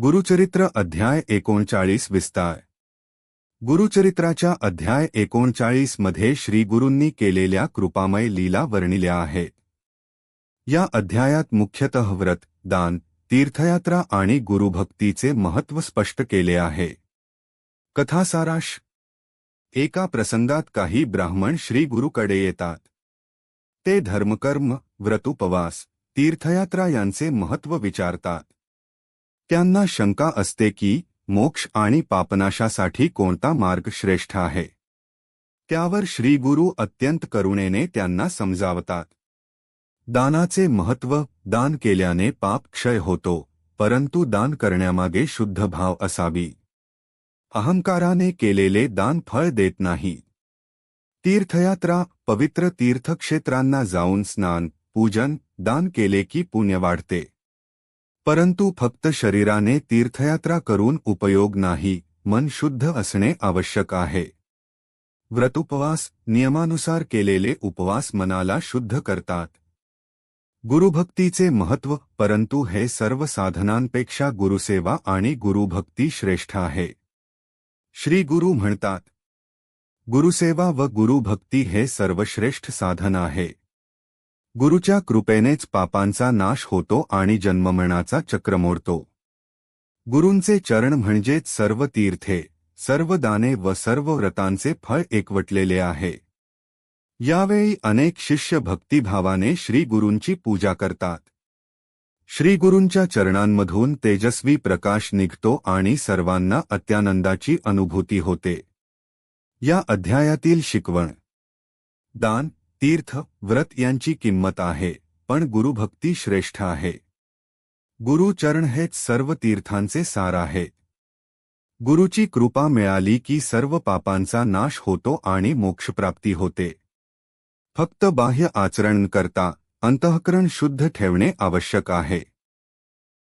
गुरुचरित्र अध्याय एकोणचाळीस विस्तार. गुरुचरित्राच्या अध्याय एकोणचाळीसमध्ये श्री गुरूंनी केलेल्या कृपामय लीला वर्णिल्या आहेत. या अध्यायात मुख्यतः व्रत दान तीर्थयात्रा आणि गुरुभक्तीचे महत्त्व स्पष्ट केले आहे. कथासाराश. एका प्रसंगात काही ब्राह्मण श्री गुरुकडे येतात. ते धर्मकर्म व्रतुपवास तीर्थयात्रा यांचे महत्त्व विचारतात. त्यांना शंका असते की मोक्ष आणि पापनाशासाठी कोणता मार्ग श्रेष्ठ आहे? त्यावर श्रीगुरू अत्यंत करुणेने त्यांना समजावतात. दानाचे महत्त्व, दान केल्याने पाप क्षय होतो, परंतु दान करण्यामागे शुद्ध भाव असावी. अहंकाराने केलेले दान फळ देत नाही. तीर्थयात्रा, पवित्र तीर्थक्षेत्रांना जाऊन स्नान, पूजन, दान केले की पुण्य वाढते. परंतु फक्त शरीराने तीर्थयात्रा करून उपयोग नाही मन शुद्ध असणे आवश्यक आहे. व्रतुपवास नियमानुसार केलेले उपवास मनाला शुद्ध करतात. गुरुभक्तीचे महत्त्व परंतु हे सर्व साधनांपेक्षा गुरुसेवा आणि गुरुभक्ती श्रेष्ठ आहे. श्री गुरु म्हणतात गुरुसेवा व गुरुभक्ती हे सर्वश्रेष्ठ साधन आहे. गुरुच्या कृपेनेच पापांचा नाश होतो आणि जन्ममरणाचा चक्र मोडतो. गुरूंचे चरण म्हणजेच सर्व तीर्थे सर्व दाने व सर्व व्रतांचे फळ एकवटलेले आहे. यावेळी अनेक शिष्य भक्तिभावाने श्रीगुरूंची पूजा करतात. श्रीगुरूंच्या चरणांमधून तेजस्वी प्रकाश निघतो आणि सर्वांना अत्यानंदाची अनुभूती होते. या अध्यायातील शिकवण. दान तीर्थ व्रत यांची किंमत आहे, पण गुरुभक्ती श्रेष्ठ आहे. गुरुचरण हेच सर्व तीर्थांचे सार आहे. गुरुची कृपा मिळाली की सर्व पापांचा नाश होतो आणि मोक्षप्राप्ती होते. फक्त बाह्य आचरण करता, अंतःकरण शुद्ध ठेवणे आवश्यक आहे.